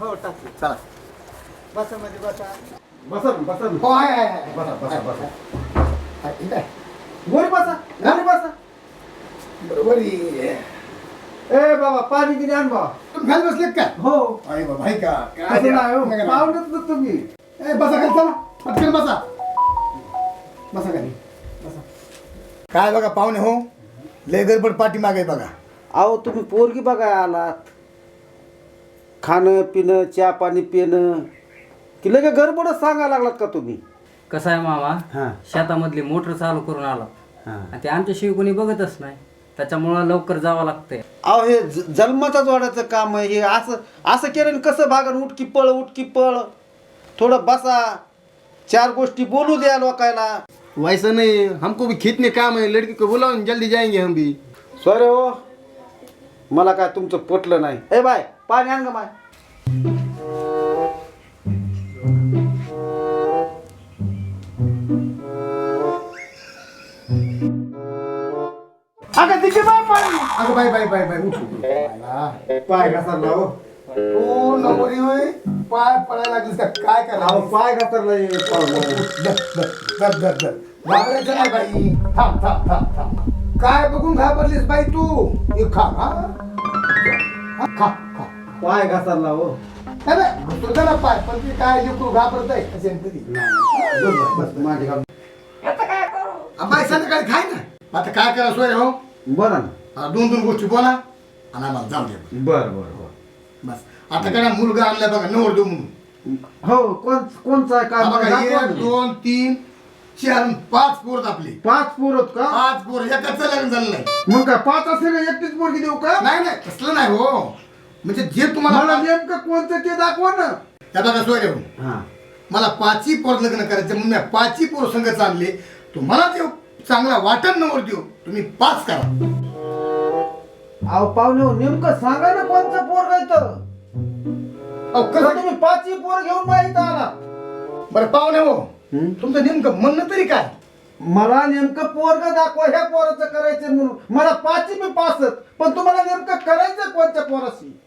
हो टाकू चला. बसा मध्ये बसा. बसा ना, बसा ना. हो आहे, आहे, आहे. बसा बसा बसा. आहे, ठीक आहे. गोरी बसा गोरी बसा. बरोबर आहे. ए बाबा पाणी किती आण का? हो. अरे बाबा आहे का काय नाही हो. पाहुणेच ए, बसा खाली चला. पटकन बसा. बसा खाली. बसा. काय बघा पाहुणे हो? लय गडबड पाठी मागे बघा. अहो तुम्ही पोरगी बघा आलात. खाणं पिणं चहा पाणी पिणं. की लगे गडबडच सांगायला लागलात का तुम्ही? कसं आहे मामा? हां. शेतामधली मोटर चालू करून आला. हां. आणि ते आमच्याशिवाय कोणी बघतच नाही. त्याच्यामुळं लवकर जावं लागतंय. अहो हे ज- जन्माचा जोडायचं काम आहे. हे असं असं केलं आणि कसं भागन? उठकी पळ उठकी पळ. थोडं बसा. चार गोष्टी बोलू द्या लोकायला. वैसा नहीं. हमको भी खेत में काम है लड़की को बुलाओ जल्दी जाएंगे हम भी. सॉरी हो मला काय तुमचं पटलं नाही. ए बाय. पाणी आण ग बाय अगं तिची बाय पाणी अगं बाय बाय बाय बाय उठ. उठ, उठ. बायला. पाय घसरला हो. नवरी होय. पाय पडायला लागलीस का? काय अहो पाय घसरला हे पाहुणं. दर दर दर दर दर घाबरायचं नाही बाई. थांब थांब थांब थांब. काय बघून घाबरलीस बाई तू? हे खा हा हा, खा खा. पाय घसरला हो नाही नाही घुसू ना पाय पण ते काय लेकरू घाबरत आहे कधी बस बस माझी घाल बाई संध्याकाळी खाय ना. आता काय करा सोय हो? बरं ना. हा, दोन दोन गोष्टी बोला आणि आम्हाला जाऊ दे. बर बर बर. बस. आता काय मुलगा आणलाय बघा नवर देऊ म्हणून. हो कोण कोणचा आहे हा काय बघा दाखवा एक ना. दोन तीन चार आणि पाच पोरत आपली. पाच पोरत का? पाच पोर एकाच लग्न झालं नाही. मग काय पाच असले एकटीच पोरगी देऊ का? नाही नाही तसलं नाही हो. म्हणजे जे मला तुम्हाला नेमकं कोणतं ते दाखवा ना. त्या बघा सोय हा. मला पाचही पोर लग्न करायचं म्हणून मी पाचही पोर संघ चालले. तुम्हाला ते चांगला वाटण नवर देऊ. तुम्ही पाच करा. अहो पाहुणे हो, नेमकं सांगा ना कोणचं पोर तर. अहो कसं? तुम्ही पाचही पोर घेऊन माहीत आला. बरं पाहुणे हो. हं? तुमचं नेमकं म्हणणं तरी काय? मला नेमकं पोरग दाखवा ह्या पोराचं करायचं म्हणून. मला पाचही मी पासत पण तुम्हाला नेमकं करायचं कोणत्या पोराशी?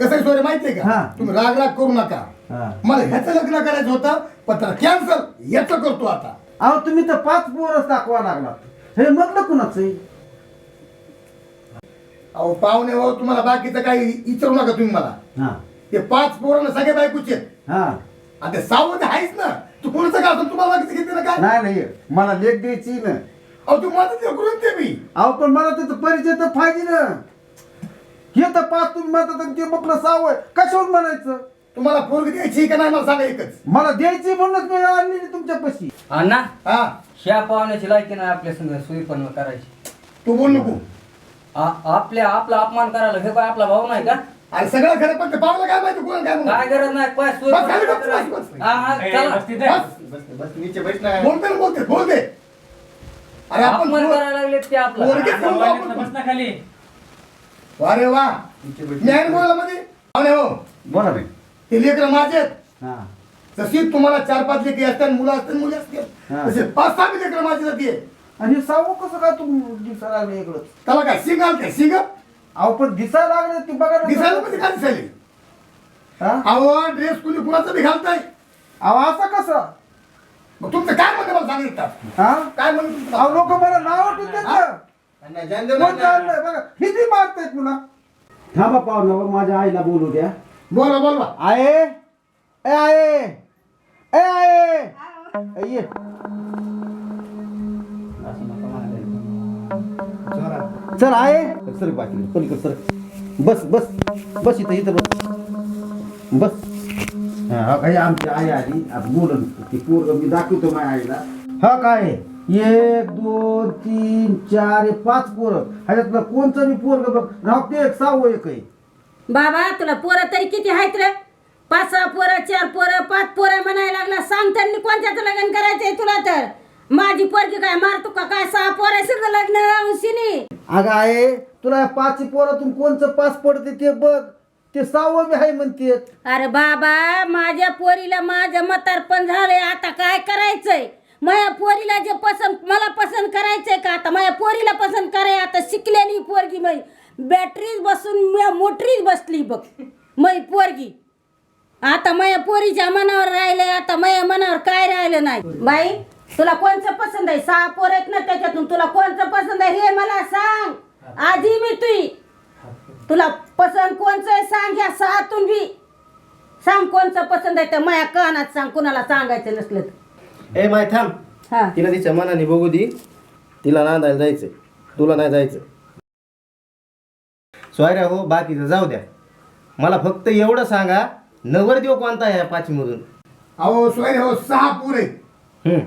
कसं आहे सोय माहितीये हा. का तुम्ही राग राग करू नका. मला ह्याचं लग्न करायचं होतं पत्र कॅन्सल याचं करतो आता. अहो तुम्ही तर पाच पोरच दाखवा लागलात. हे मधलं कुणाचं आहे? अहो पाहुणे हो तुम्हाला बाकीचं काही विचारू नका तुम्ही मला. हा. ते पाच पोरांना सगळे बायकोचे. हा. आणि ते सावध आहेच ना. तू कोणाचं का तुम्हाला बाकीचं घेते ना काय? नाही नाही. मला लेख द्यायची ना. अहो तू माझं ते मी. अहो पण मला त्याचा परिचय तर पाहिजे ना. हे तर पाच तुम्ही म्हणतात आणि ते म्हटलं सावय कशावर म्हणायचं? तुम्हाला पोरगी द्यायची का नाही मला सांगा एकच. मला द्यायची म्हणूनच मी आणलेली तुमच्यापाशी अण्णा हा. ह्या पाहुण्याची लायकी नाही आपल्या संग सुई पण करायची. तू बोल नको. आ- आपल्या आपला अपमान करायला हे काय आपला भाऊ नाही का? अरे सगळं खरं पण ते पाहुलं काय माहिती कोण काय म्हणून? काय गरज नाही काय सुई बस, खाली बस. बस, बस. हा, हा, चला. बस. बोलते ना बोलते बोलते. अरे आपण अपमान पोर- करायला लागले ते आपला. पोरगीच आपण. अरे वा. बोला मध्ये पाहुणे हो बोला रे ते लेकरं माझे आहेत. हा. जशी तुम्हाला चार पाच लेकरी असतात मुलं असतात मुली असतात. हा. तसे पाच सहा लेकरं माझी जाते आणि हे सावं कसं काय तुम्ही दिसायला लागले इकडं? त्याला काय सिंग आलते सिंग अहो पण दिसायला लागले ती बघा ना. दिसायला मध्ये काय दिसायले? हा? अहो ड्रेस कुणी कुणाचा बी घालताय? अहो असं कसं? मग तुमचं काय म्हणणं मला सांगितलं हा? काय म्हणणं तुमचं? अहो लोक मला नाव ठेवतात कोण चाललंय बघा किती मारतायत पुन्हा? थांबा पाहुणा माझ्या आईला बोलू द्या. बोला बोलवा आहे? ए आहे? ए आहे? ये. चल. आहे? सर बाकी पलीकडे सर. बस बस. बस इथं इथं बस. बस. हा हा, काही आमची आई आली. आता बोलून ती पोरग मी दाखवतो माझ्या आईला. हा काय? आहे? एक दोन तीन चार हे पाच पोरं. ह्याच्यातलं कोणचं मी पोरग बघ राव ते एक सहावं एक आहे. बाबा तुला पोरं तरी किती आहेत रे? पाच सहा पोरं चार पोरं पाच पोरं म्हणायला लागला सांग त्यांनी कोणत्याचं लग्न करायचंय तुला तर. माझी पोरगी काय मारतो का काय? सहा पोरा सगळं लग्न लावून शिनी अगं आहे तुला पाचही पोरातून कोणचं पास पडते ते बघ. ते सहावं बी आहे म्हणते अरे बाबा माझ्या पोरीला माझं म्हातारपण झालंय आता काय करायचंय? माझ्या पोरीला जे पसंत मला पसंत करायचंय का आता? माझ्या पोरीला पसंत कराय आता शिकलेली पोरगी मै बॅटरीज बसून मोटरीच बसली बघ मै पोरगी. आता माझ्या पोरीच्या मनावर राहिले आता माझ्या मनावर काय राहिलं नाही? बाई तुला कोणचं पसंत आहे? सहा पोर आहेत ना त्याच्यातून तुला कोणचं पसंत आहे? हे मला सांग. आधी मी तुई. तुला पसंत कोणचं आहे सांग या सहातून बी. सांग कोणचं पसंत आहे तर माझ्या कानात सांग कुणाला सांगायचं नसलं तर. ए माय थांब. हा. तिला तिच्या मनाने बघू दे. तिला नांदायला जायचंय. तुला नाही जायचं सोयऱ्या हो बाकीचं जाऊ द्या. मला फक्त एवढं सांगा नवरदेव कोणता आहे या पाचीमधून? अहो सोय हो सहा पोर आहेत. हम्म.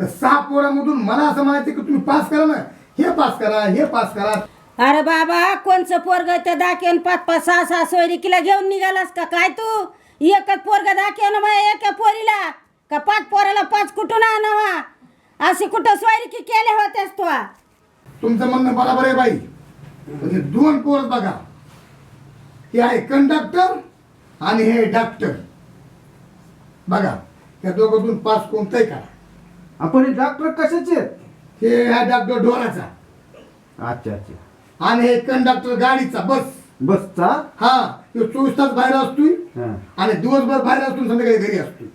तर सहा पोरामधून मला असं म्हणायचं की तुम्ही पास करा ना. हे पास करा हे पास करा. अरे बाबा कोणचं पोरग त्या दाखवून पाच पाच सहा सहा सोयरिकीला घेऊन निघालास का? काय तू? एकच पोरग दाखव माझ्या एका पोरीला. का पाच पोराला पाच कुठून आणावा? अशी कुठं सोयरिकी केल्या होत्यास तू? तुमचं म्हणणं बरोबर आहे बाई. म्हणजे दोन पोर बघा. हे आहे कंडक्टर आणि हे डॉक्टर बघा या दोघातून पास कोणताही करा. आपण हे डॉक्टर कशाचे आहेत? हे हा डॉक्टर ढोराचा. अच्छा अच्छा. आणि हे कंडक्टर गाडीचा बस. बसचा? हा तो चोवीस तास बाहेर असतोय हा. आणि दिवसभर बाहेर असतो संध्याकाळी घरी असतोय.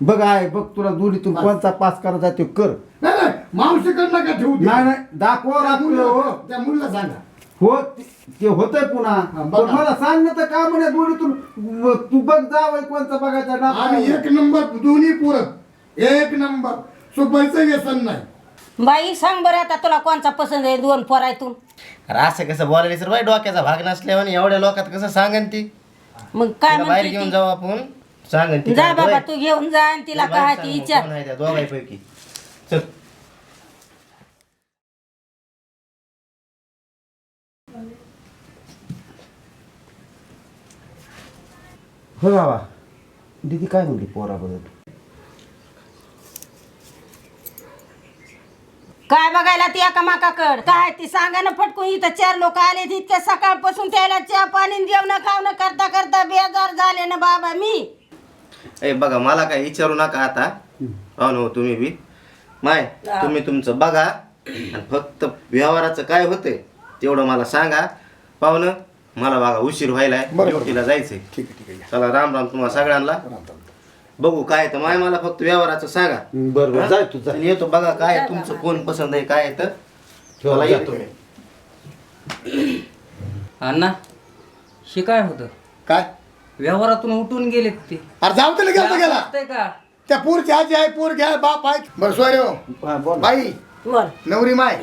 बघ आहे बघ तुला दोन्हीतून कोणचा पास करायचा ते कर. नाही नाही मावशीकडनं का ठेवू. नाही नाही दाखवा त्या दाखव मुलीला- त्या मुलीला सांगा. हो ते- होतंय पुन्हा. हा, बघा. मला सांग ना तर का म्हणे दोन्हीतून? व- तू बघ जावं कोणचा बघायचा आणि. एक नंबर दोन्ही पूरक एक नंबर. सुपारीचं व्यसन नाही. बाई सांग बरं आता तुला कोणचा पसंत आहे दोन पोरायतून? अरे असं कसं बोलायला सर बाई डोक्याचा भाग नसल्यावर एवढ्या लोकात कसं सांगन ती? मग काय तिला बाहेर म्हणते घेऊन ती? जाऊ आपण. सांगन ती जा काय बाबा होय? तू घेऊन जा आणि तिला सांग ती मग विचार कोण आहे त्या दोघांपैकी? चल. हो बाबा. दीदी काय म्हणली पोराबद्दल? काय बघायला ती एका माकाकड काय ती सांगा ना फटकून इथं चार लोक आले इतक्या सकाळपासून त्याला चहा पाणी जेवण खावणं करता करता बेजार झाले ना बाबा मी. ए बघा मला काय विचारू नका आता. पाहुणं हो तुम्ही बी. माय तुम्ही तुमचं बघा. आणि फक्त व्यवहाराचं काय होतंय तेवढं मला सांगा. पाहुणं मला बघा उशीर व्हायलाय. बरं. ड्युटीला जायचंय. ठीक आहे ठीक आहे चला राम राम तुम्हाला सगळ्यांना. बघू काय तर माय मला फक्त व्यवहाराचं सांगा. बरं बरं. हा? जाय तू येतो बघा काय आहे तुमचं कोण पसंत आहे काय आहे तर. चला येतो. मी अण्णा हे काय होतं? काय? व्यवहारातून उठून गेले ते. अरे जाऊ दे गेला गेला. असतंय का? त्या पोरची आजी आहे पोर घ्या बाप आहे. बरं सोय हो. हा, बोल. बाई बोल. नवरी माय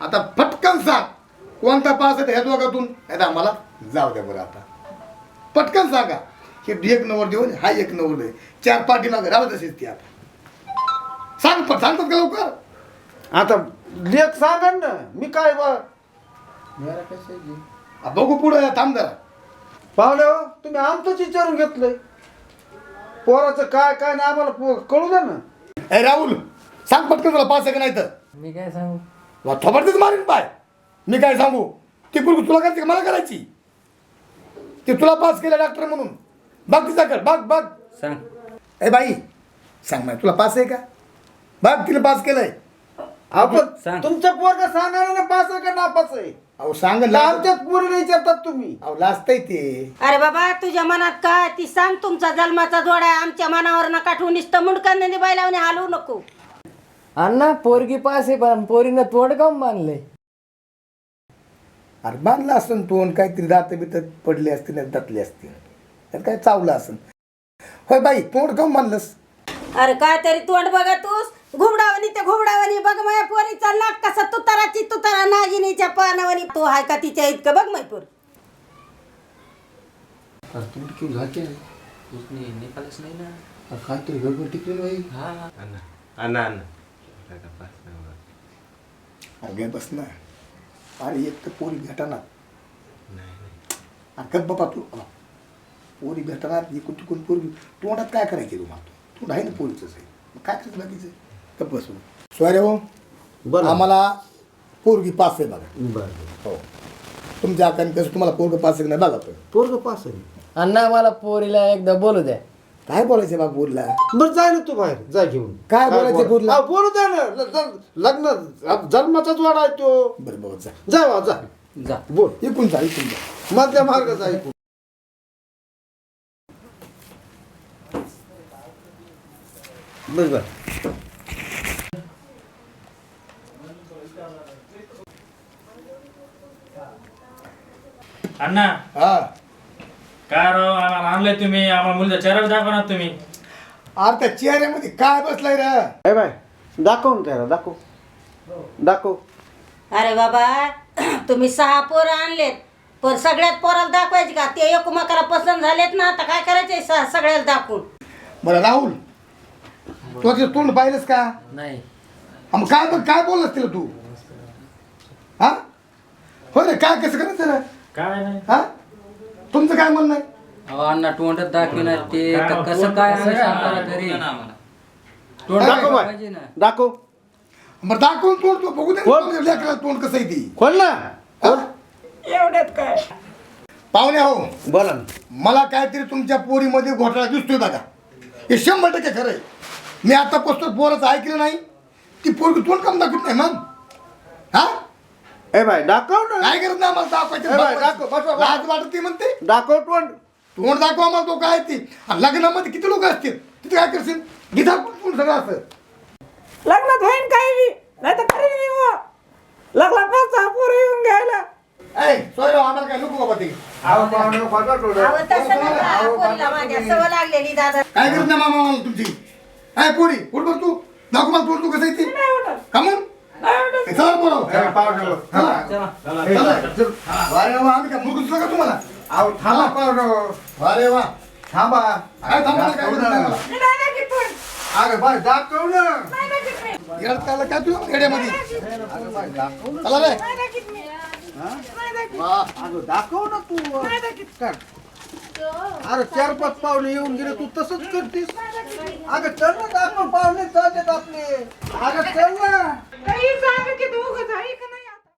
आता पटकन सांग कोणता पास आहे ह्या दोघातून. नाही आम्हाला जाऊ द्या बरं आता. पटकन सांगा. हे एक नवर देऊन हा एक नवर दे चार पाठी मागे राहत असेल ती आता. सांग पण सांगतात का लवकर? आता लेख सांगा ना. मी काय बा आ, बघू पुढे थांब जरा. पाहुणे हो तुम्ही आमचंच विचारून घेतलंय. पोराचं काय काय नाही आम्हाला पो- कळू द्या ना. ए राहुल सांग पटकन तुला पास आहे का नाही तर. मी काय सांगू? तुला थोबडतीच मारीन पाय. मी काय सांगू? ती पोरगी तुला करायची का? मला करायची? ते तुला पास केलं डॉक्टर म्हणून. बघ तिचा कर बघ बघ. सांग. ए बाई सांग मला तुला पास आहे का? बघ तिला पास केलंय. आपण सांग. तुमच्या पोरगा सांगा ना पास आहे का नापास आहे? अहो सांग का आमच्याच पोरीला विचारतात तुम्ही. अहो लाजतंय ते. अरे बाबा तुझ्या मनात काय ती सांग तुमचा जन्माचा जोडा आहे. आमच्या मनावर नका ठेवून नुसतं मुंडकांनी बायलावने हलवू नको. अण्णा पोरगी पास आहे पण पोरीनं तोड काऊन बांधलंय अरे बांधला असन तोंड. काहीतरी दात बित पडले असतील नाही दातले असतील. त्यात काय चावलं असन? होय बाई तोंड काऊन बांधलंस अरे काय तरी तोंड बघा तूस घुबडावणी ते घुबडावणी बघ माझ्या पोरीचा नाक कसा तुताराची तुतारा नागिनीच्या पानावणी. तो हाय का तिच्या इतकं? बघ माय पोर. निकालच नाही ना. काहीतरी गडबड टिकली बाई. अरे गे बस ना. अरे एक तर पोरी भेटाना अरे गप बापा तू. अ, पोरी भेटाना इकून तिकून पोरी तोंडात काय करायची तुम्हाला? तोंड आहे ना पोरीच आहे. मग काय करायचं बाकीचं? सोयरे हो बरं आम्हाला पोरगी पास आहे बघा. बरं हो. तुमच्या आकाने कसं तुम्हाला पोरग पास आहे की नाही बघा पण पोरग पास आहे. अण्णा मला पोरीला एकदा बोलू द्या. काय बोलायचं बा बोलला बरं जाय ना तू बाहेर. जाय घेऊन. काय बोलायचं बोल- पोरीला? हा, बोलू द्या ना. ल- ल- लग्न अब जन्माचाच वाडा आहे तो. बरं बरं जा. जा बा, जा. जा. बोल. इकून जा इकून जा. मधल्या मार्ग जा इकडून. बर बर. अण्णा हा काय राव आम्हाला आणलंय तुम्ही आम्हाला मुलीचा चेहरा दाखवणार तुम्ही अरे त्या चेहऱ्यामध्ये काय बसलाय रे ए बाय दाखव ना त्याला दाखव दाखव अरे बाबा तुम्ही सहा पोरं आणलेत पण सगळ्यात पोराला दाखवायचे का ते एकमेकाला पसंत झालेत ना आता काय करायचे स- सगळ्याला दाखवून बरं राहुल तू ते तोंड पाहिलंस का नाही हा, मग काय काय बोललास तिला तू हा हो रे काय कसं करायचं रे काय नाही. हा? तुमचं काय म्हणणं आहे? अहो अण्णा तोंडच दाखविणार ते. तर कसं तोंड काय कसं आम्ही काय? सांगणार घरी? तोंड दाखव दाखवा बाय. पाहिजे ना. दाखव. बरं दाखवून तोंड तू बघू दे कोण? ना लेकराला तोंड कसं आहे ती. खोल ना. हा? एवढ्यात काय? पाहुणे हो बोला ना. मला काहीतरी तुमच्या पोरीमध्ये घोटाळा दिसतोय बघा. हे शंभर टक्के खरं आहे. मी आता पोचतो पोराचं ऐकलं नाही. ती पोरगी तोंड कम दाखवत नाही मग. हा? ए बाय दाखव ना. काय करत नाही आम्हाला दाखवायचं? ए बाय, दाखव, बस, बस. लाज वाटत ती म्हणते? दाखव तोंड. तोंड दाखवा आम्हाला तो काय ती? आणि लग्नामध्ये किती लोक असतील? तिथे काय करशील? गीता पण सगळं असं? लग्नात होईन काही बी. नाही तर करीन मी मग. लग्नात सहा पोरं येऊन घ्यायला. ऐ सोय आम्हाला काय नको बाबा ते. आव पाहुणे, खोटा तोंड. अहो, तसं नका. पोरीला माझ्या सवय लागलेली दादा. काय करत नाही मामा मला तुमची? काय पोरी उठ बघ तू. दाखव मला तोंड तू कसं आहे ती? कमून चला बोलाव ए, पाहुणे, चला चला चला अरे वा आम्ही काय मुलगीच का तुम्हाला आव थांबा पाहुणे अरे वा थांबा काय थांबा काय. अरे बाय दाखव ना येड्यात काढलं काय तुला येड्यामध्ये चला रे दाखव ना तू काय? अरे चार पाच पावले येऊन गेले तू तसंच करतीस? अग चल ना दाखव पावले जाते आपले. अग चल ना. काही जागा की जाई का